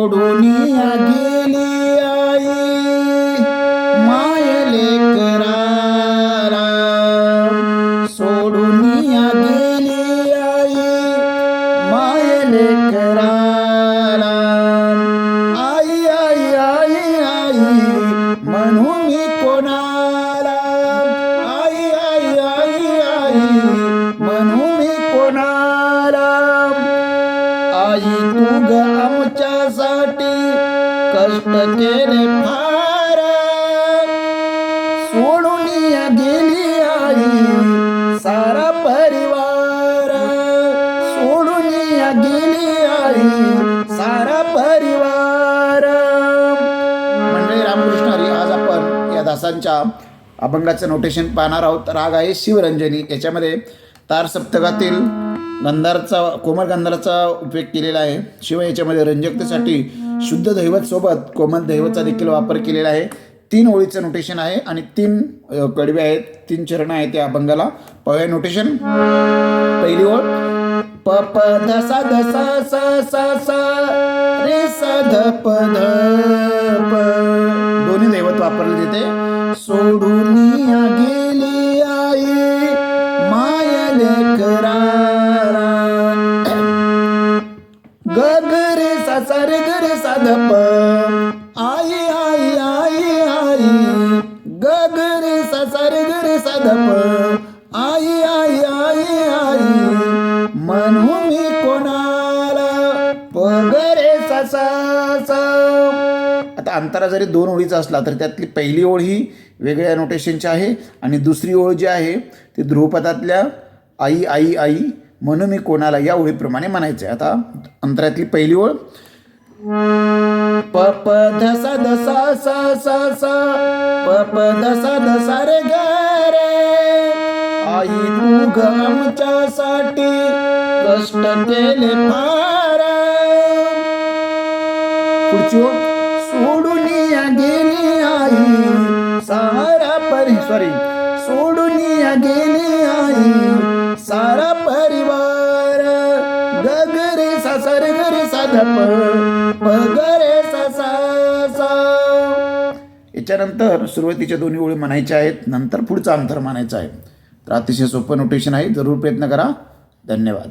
सोडून गेली आई. मायले करारा. सोडून गेली आई. मायले करारा. आई आई आई आई म्हणून कोणाला? आई आई आई आई म्हणून कोणाला? अटकेने फार सोडून गेली आई सारा परिवार. सोडून गेली आई सारा परिवार. मंडळी रामकृष्ण हरी आज आपण या दासांच्या अभंगाचं नोटेशन पाहणार आहोत. राग आहे शिवरंजनी. याच्यामध्ये तार सप्तकातील गंधारचा कोमल गंधाराचा उपयोग केलेला आहे. शिवाय याच्यामध्ये रंजकतेसाठी शुद्ध दैवत सोबत कोमल दैवतचा देखील वापर केलेला आहे. तीन ओळीचं नोटेशन आहे आणि तीन कडवे आहेत तीन चरण आहेत त्या अभंगाला. पहिले नोटेशन पहिली ओळ. प प ध सा ध सा सा सा सा रे सा ध प ध प. सारे घर साधप. प आई आई आई आई. ग ग रे सा सारे रे प आई आई आई आई. म्हणून मी कोणाला पगरे ग आता अंतरा जरी दोन ओळीचा असला तर त्यातली पहिली ओळ ही वेगळ्या नोटेशनची आहे आणि दुसरी ओळ जी आहे ती ध्रुवपदातल्या आई आई आई म्हणून मी कोणाला या ओळीप्रमाणे म्हणायचं आहे आता अंतरातली पहिली ओळ प प ध सा ध सा सा सा सा प प ध ध रे ग रे. आई तू ग आमच्यासाठी कष्ट केले फार. पुढची सोडून या गेली आई सारा परी सॉरी सोडून या गेली आई सारा परिवार. गगरे सासर गरे साधप पगरे ससा याच्यानंतर सुरुवातीच्या दोन्ही ओळी म्हणायच्या आहेत नंतर पुढचा अंतर म्हणायचा आहे. तर अतिशय सोपं नोटेशन आहे. जरूर प्रयत्न करा. धन्यवाद.